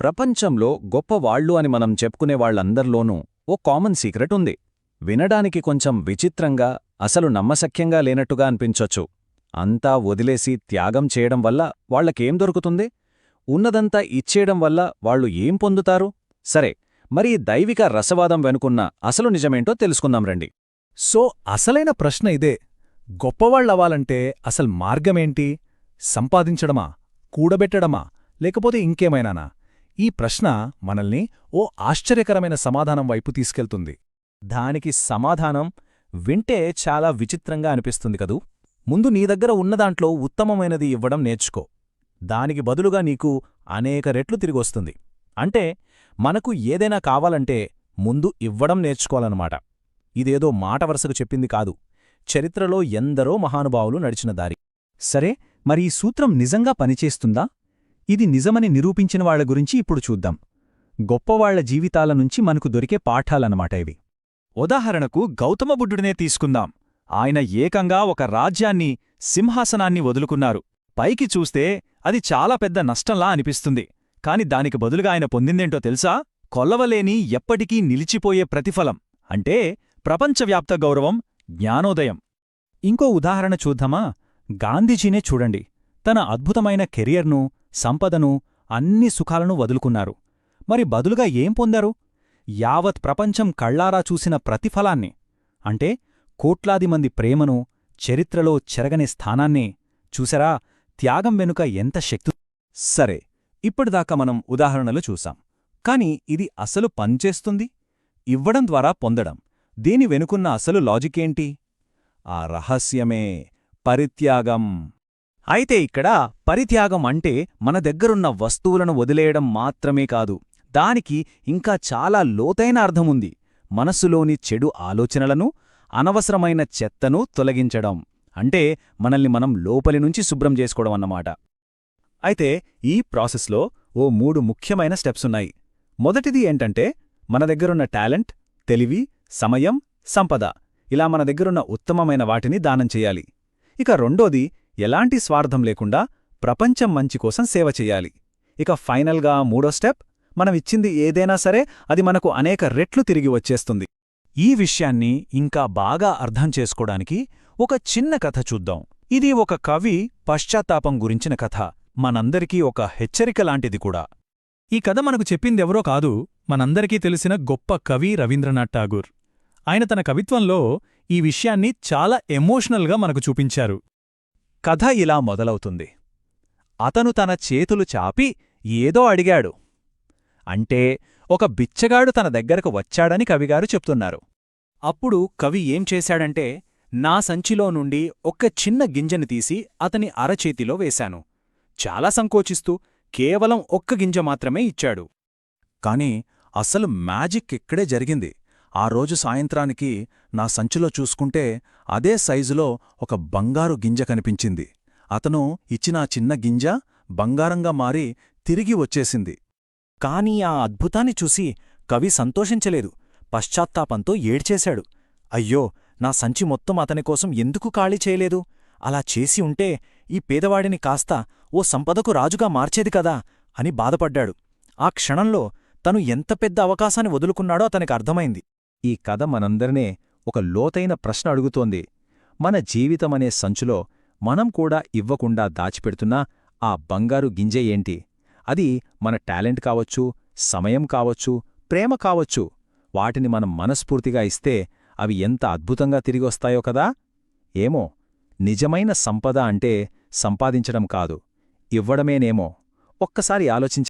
ప్రపంచంలో గొప్పవాళ్ళు అని మనం చెప్పుకునే వాళ్ళందర్లోనూ ఓ కామన్ సీక్రెట్ ఉంది. వినడానికి కొంచెం విచిత్రంగా అసలు నమ్మశక్యంగా లేనట్టుగా అనిపించొచ్చు. అంతా వదిలేసి త్యాగం చేయడం వల్ల వాళ్ళకేం దొరుకుతుంది? ఉన్నదంతా ఇచ్చేయడం వల్ల వాళ్ళు ఏం పొందుతారు? సరే మరి దైవిక రసవాదం వెనుకున్న అసలు నిజమేంటో తెలుసుకుందాం రండి. సో అసలైన ప్రశ్న ఇదే. గొప్పవాళ్ళవ్వాలంటే అసలు మార్గమేంటి? సంపాదించడమా? కూడబెట్టడమా? లేకపోతే ఇంకేమైనానా? ఈ ప్రశ్న మనల్ని ఓ ఆశ్చర్యకరమైన సమాధానం వైపు తీసుకెళ్తుంది. దానికి సమాధానం వింటే చాలా విచిత్రంగా అనిపిస్తుంది కదూ? ముందు నీ దగ్గర ఉన్నదాంట్లో ఉత్తమమైనది ఇవ్వడం నేర్చుకో. దానికి బదులుగా నీకు అనేక రెట్లు తిరిగొస్తుంది. అంటే మనకు ఏదైనా కావాలంటే ముందు ఇవ్వడం నేర్చుకోవాలన్నమాట. ఇదేదో మాట వరుసకు చెప్పింది కాదు. చరిత్రలో ఎందరో మహానుభావులు నడిచిన దారి. సరే మరి ఈ సూత్రం నిజంగా పనిచేస్తుందా? ఇది నిజమని నిరూపించిన వాళ్ళ గురించి ఇప్పుడు చూద్దాం. గొప్పవాళ్ళ జీవితాల నుంచి మనకు దొరికే పాఠాలన్నమాట ఇవి. ఉదాహరణకు గౌతమ బుద్ధుడినే తీసుకుందాం. ఆయన ఏకంగా ఒక రాజ్యాన్ని సింహాసనాన్ని వదులుకున్నారు. పైకి చూస్తే అది చాలా పెద్ద నష్టంలా అనిపిస్తుంది. కాని దానికి బదులుగా ఆయన పొందిందేంటో తెలుసా? కొల్లవలేని ఎప్పటికీ నిలిచిపోయే ప్రతిఫలం. అంటే ప్రపంచవ్యాప్త గౌరవం జ్ఞానోదయం. ఇంకో ఉదాహరణ చూద్దామా? గాంధీజీనే చూడండి. తన అద్భుతమైన కెరియర్ను సంపదను అన్ని సుఖాలను వదులుకున్నారు. మరి బదులుగా ఏం పొందారు? యావత్ ప్రపంచం కళ్ళారా చూసిన ప్రతిఫలాన్ని అంటే కోట్లాది మంది ప్రేమను చరిత్రలో చెరగని స్థానాన్ని చూసరా? త్యాగం వెనుక ఎంత శక్తి సరే ఇప్పటిదాకా మనం ఉదాహరణలు చూసాం కాని ఇది అసలు పనిచేస్తుంది? ఇవ్వడం ద్వారా పొందడం. దీని వెనుకున్న అసలు లాజికేంటి ఆ రహస్యమే పరిత్యాగం. అయితే ఇక్కడ పరిత్యాగం అంటే మన దగ్గరున్న వస్తువులను వదిలేయడం మాత్రమే కాదు దానికి ఇంకా చాలా లోతైన అర్థముంది. మనస్సులోని చెడు ఆలోచనలను అనవసరమైన చెత్తను తొలగించడం అంటే మనల్ని మనం లోపలి నుంచి శుభ్రం చేసుకోవడం అన్నమాట. అయితే ఈ ప్రాసెస్లో ఓ మూడు ముఖ్యమైన స్టెప్సున్నాయి మొదటిది ఏంటంటే మన దగ్గరున్న టాలెంట్ తెలివి సమయం సంపద. ఇలా మన దగ్గరున్న ఉత్తమమైన వాటిని దానం చెయ్యాలి ఇక రెండోది ఎలాంటి స్వార్థం లేకుండా ప్రపంచం మంచి కోసం సేవ చెయ్యాలి ఇక ఫైనల్గా మూడో స్టెప్ మనమిచ్చింది ఏదైనా సరే అది మనకు అనేక రెట్లు తిరిగి వచ్చేస్తుంది. ఈ విషయాన్ని ఇంకా బాగా అర్థం చేసుకోడానికి ఒక చిన్న కథ చూద్దాం. ఇది ఒక కవి పశ్చాత్తాపం గురించిన కథ. మనందరికీ ఒక హెచ్చరిక లాంటిది కూడా. ఈ కథ మనకు చెప్పిందెవరో కాదు మనందరికీ తెలిసిన గొప్ప కవి రవీంద్రనాథ్ ఠాగూర్. ఆయన తన కవిత్వంలో ఈ విషయాన్ని చాలా ఎమోషనల్గా మనకు చూపించారు. కథ ఇలా మొదలవుతుంది. అతను తన చేతులు చాపి ఏదో అడిగాడు. అంటే ఒక బిచ్చగాడు తన దగ్గరకు వచ్చాడని కవిగారు చెప్తున్నారు. అప్పుడు కవి ఏం చేశాడంటే నా సంచిలో నుండి ఒక్క చిన్న గింజని తీసి అతని అరచేతిలో వేశాను. చాలా సంకోచిస్తూ కేవలం ఒక్క గింజ మాత్రమే ఇచ్చాడు. కాని అసలు మ్యాజిక్ ఇక్కడే జరిగింది. ఆ రోజు సాయంత్రానికి నా సంచిలో చూసుకుంటే అదే సైజులో ఒక బంగారు గింజ కనిపించింది. అతను ఇచ్చిన చిన్న గింజ బంగారంగా మారి తిరిగి వచ్చేసింది. కాని ఆ అద్భుతాన్ని చూసి కవి సంతోషించలేదు. పశ్చాత్తాపంతో ఏడ్చేశాడు. అయ్యో నా సంచి మొత్తం అతని కోసం ఎందుకు ఖాళీ చేయలేదు? అలా చేసి ఉంటే ఈ పేదవాడిని కాస్త ఓ సంపదకు రాజుగా మార్చేది కదా అని బాధపడ్డాడు. ఆ క్షణంలో తను ఎంత పెద్ద అవకాశాన్ని వదులుకున్నాడో అతనికి అర్థమైంది. ఈ కథ మనందరినే ఒక లోతైన ప్రశ్న అడుగుతోంది. మన జీవితమనే సంచులో మనం కూడా ఇవ్వకుండా దాచిపెడుతున్న ఆ బంగారు గింజ ఏంటి? అది మన టాలెంట్ కావచ్చు సమయం కావచ్చు ప్రేమ కావచ్చు. వాటిని మనం మనస్ఫూర్తిగా ఇస్తే అవి ఎంత అద్భుతంగా తిరిగొస్తాయో కదా? ఏమో నిజమైన సంపద అంటే సంపాదించడం కాదు. ఇవ్వడమేనేమో. ఒక్కసారి ఆలోచించ